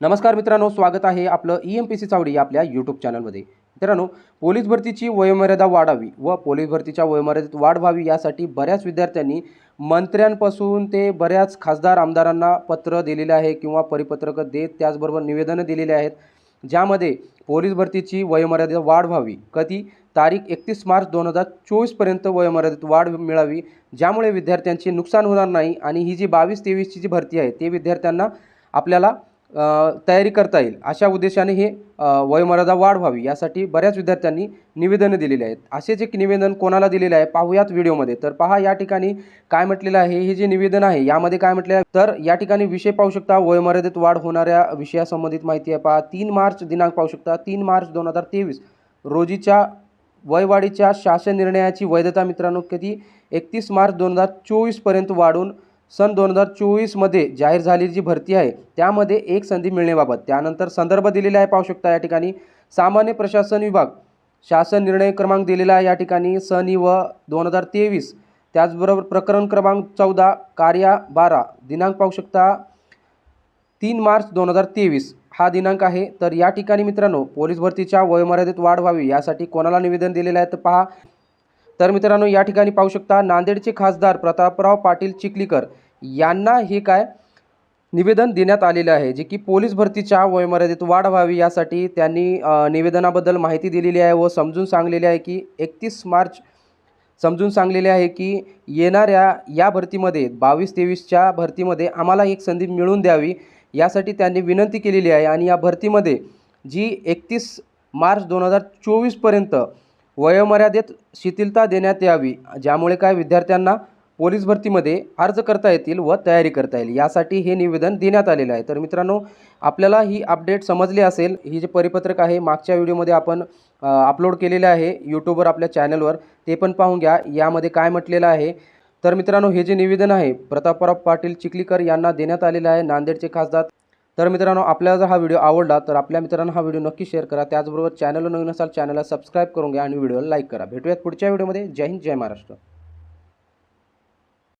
नमस्कार मित्रांनो स्वागत आहे आपलं E M P C Chavadi आपल्या यूट्यूब चॅनलमध्ये मित्रांनो पोलीस भरतीची वयोमर्यादा वाढावी व पोलीस भरतीच्या वयोमर्यादेत वाढ व्हावी यासाठी बऱ्याच विद्यार्थ्यांनी मंत्र्यांपासून ते बऱ्याच खासदार आमदारांना पत्र दिलेले आहे किंवा परिपत्रकं देत त्याचबरोबर निवेदनं दिलेली आहेत ज्यामध्ये पोलीस भरतीची वयोमर्यादा वाढ व्हावी. कधी? तारीख एकतीस मार्च दोन हजार चोवीसपर्यंत वयोमर्यादेत वाढ मिळावी ज्यामुळे विद्यार्थ्यांचे नुकसान होणार नाही आणि ही जी बावीस तेवीसची जी भरती आहे ते विद्यार्थ्यांना आपल्याला तयारी करता येईल. अशा उद्देशाने हे वयोमर्यादा वाढ व्हावी यासाठी बऱ्याच विद्यार्थ्यांनी निवेदनं दिलेली आहेत. असेच एक निवेदन कोणाला दिलेलं आहे पाहूयात व्हिडिओमध्ये. तर पहा या ठिकाणी काय म्हटलेलं आहे हे जे निवेदन आहे यामध्ये काय म्हटले आहे? तर या ठिकाणी विषय पाहू शकता वयोमर्यादेत वाढ होणाऱ्या विषयासंबंधित माहिती आहे पहा. तीन मार्च दिनांक पाहू शकता तीन मार्च दोन हजार तेवीस. रोजीच्या वयवाढीच्या शासन निर्णयाची वैधता मित्रांनो किती? एकतीस मार्च दोन हजार चोवीसपर्यंत वाढून सन दोन हजार चोवीसमध्ये जाहीर झालेली जी भरती आहे त्यामध्ये एक संधी मिळण्याबाबत त्यानंतर संदर्भ दिलेला आहे पाहू शकता या ठिकाणी. सामान्य प्रशासन विभाग शासन निर्णय क्रमांक दिलेला आहे या ठिकाणी सनी व दोन हजार तेवीस. त्याचबरोबर प्रकरण क्रमांक चौदा कार्या बारा दिनांक पाहू शकता तीन मार्च दोन हजार तेवीस. हा दिनांक आहे. तर या ठिकाणी मित्रांनो पोलीस भरतीच्या वयोमर्यादेत वाढ व्हावी यासाठी कोणाला निवेदन दिलेलं आहे तर पहा तर मित्रांनो या ठिकाणी पाहू शकता नांदेडचे खासदार प्रतापराव पाटील चिखलीकर यांना हे काय निवेदन देण्यात आलेलं आहे जे की पोलीस भरतीच्या वयोमर्यादेत वाढ व्हावी यासाठी त्यांनी निवेदनाबद्दल माहिती दिलेली आहे व समजून सांगलेली आहे की एकतीस मार्च समजून सांगलेले आहे की येणाऱ्या या भरतीमध्ये बावीस तेवीसच्या भरतीमध्ये आम्हाला एक संधी मिळवून द्यावी यासाठी त्यांनी विनंती केलेली आहे. आणि या भरतीमध्ये जी एकतीस मार्च दोन हजार चोवीसपर्यंत वयोमर्यादेत शिथिलता देण्यात यावी ज्यामुळे काय विद्यार्थ्यांना पोलीस भरतीमध्ये अर्ज करता येतील व तयारी करता येईल यासाठी हे निवेदन देण्यात आलेलं आहे. तर मित्रांनो आपल्याला ही अपडेट समजली असेल ही जे परिपत्रक आहे मागच्या व्हिडिओमध्ये आपण अपलोड केलेले आहे यूट्यूबवर आपल्या चॅनलवर ते पण पाहून घ्या. यामध्ये काय म्हटलेलं आहे? तर मित्रांनो हे जे निवेदन आहे प्रतापराव पाटील चिखलीकर यांना देण्यात आलेलं आहे. नांदेडचे खासदार तर मित्रांनो आपल्याला जर हा व्हिडिओ आवडला तर आपल्या मित्रांना हा व्हिडिओ नक्की शेअर करा. त्याचबरोबर चॅनल नवीन असाल चॅनलला सबस्क्राईब करून घ्या आणि व्हिडिओला लाईक करा. भेटूयात पुढच्या व्हिडिओमध्ये. जय हिंद जय महाराष्ट्र.